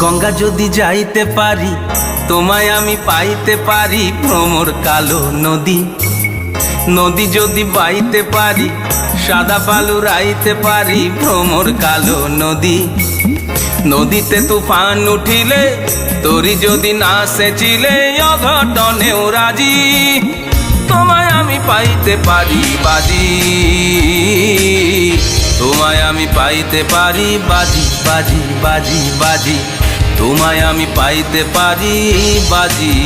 গঙ্গা যদি যাইতে পারি, তোমায় আমি পাইতে পারি ভ্রমর কালো নদী। নদী যদি বাইতে পারি, সাদা বালু রাইতে পারি ভ্রমর কালো নদী। নদীতে তুফান উঠিলে, তোরি যদি না সেচিলে, অঘটনেও রাজি। তোমায় আমি পাইতে পারি বাজি। তোমায় আমি পাইতে পারি বাজি বাজি বাজি বাজি তোমায় আমি পাইতে পারি বাজি।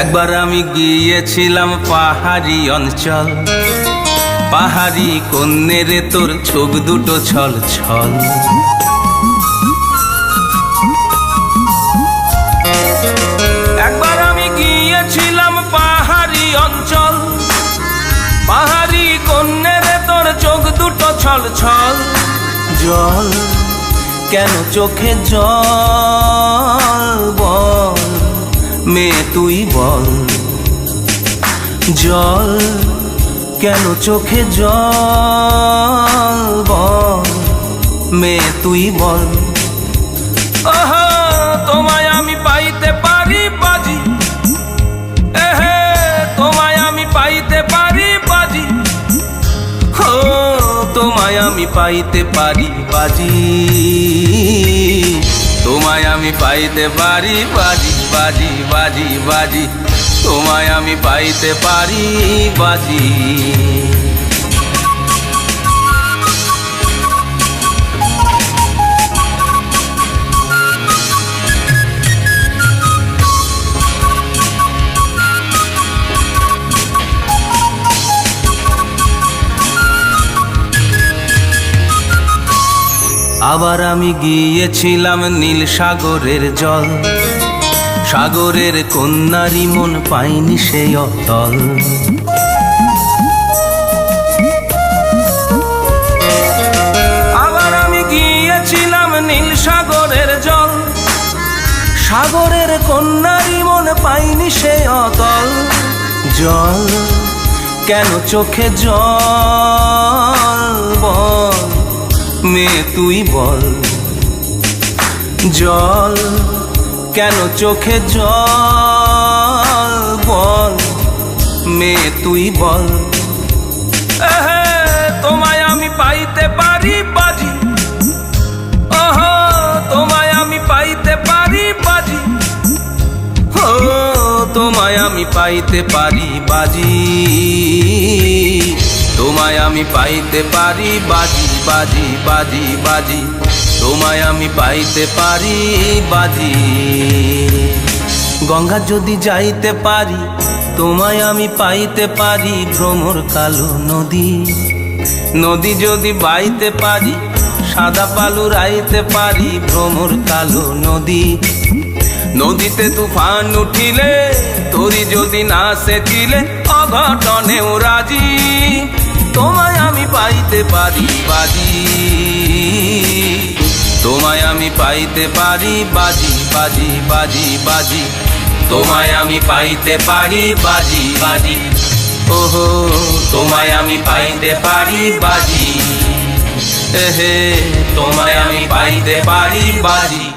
একবার আমি গিয়েছিলাম পাহাড়ি অঞ্চল। পাহাড়ি কন্যেরে তোর চোখ দুটো ছল ছল। একবার আমি গিয়েছিলাম পাহাড়ি অঞ্চল। পাহাড়ি কন্যেরে তোর চোখ দুটো ছল ছল। জল কেন চোখে জল বল? মেয়ে তুই বল। জল কেন চোখে জল বল? মেয়ে, তুই বল। তোমায় আমি পাইতে পারি বাজি। এহে, তোমায় আমি পাইতে পারি বাজি। হো, তোমায় আমি পাইতে পারি বাজি। তোমায় আমি পাইতে পারি বাজি বাজি বাজি বাজি। তোমায় আমি পাইতে পারি বাজি। আবার আমি গিয়েছিলাম নীল সাগরের জল। সাগরের কন্যারি মন পাইনি সেই অতল। আবার আমি গিয়েছিলাম নীল সাগরের জল। সাগরের কন্যারি মন পাইনি সেই অতল। জল কেন চোখে জল বল? মেয়ে তুই বল। জল কেন চোখে জল? বল, মেয়ে, তুই বল। তোমায় আমি পাইতে পারি বাজি। ওহ, তোমায় আমি পাইতে পারি বাজি। ও তোমায় আমি পাইতে পারি বাজি। তোমায় আমি পাইতে পারি বাজি। বাজি বাজি বাজি। তোমায় আমি পাইতে পারি, বাজি। গঙ্গা যদি যাইতে পারি, তোমায় আমি পাইতে পারি, ভ্রমর কালো নদী। নদী যদি বাইতে পারি, সাদা বালু রাইতে পারি, ভ্রমর কালো নদী। নদীতে তুফান উঠিলে, তোরি যদি না সেচিলে, অঘটনেও রাজি। আমি পাইতে পারি বাজি। তোমায় আমি পাইতে পারি বাজি বাজি বাজি বাজি। তোমায় আমি পাইতে পারি বাজি বাজি। ওহো, তোমায় আমি পাইতে পারি বাজি। এহে, তোমায় আমি পাইতে পারি বাজি।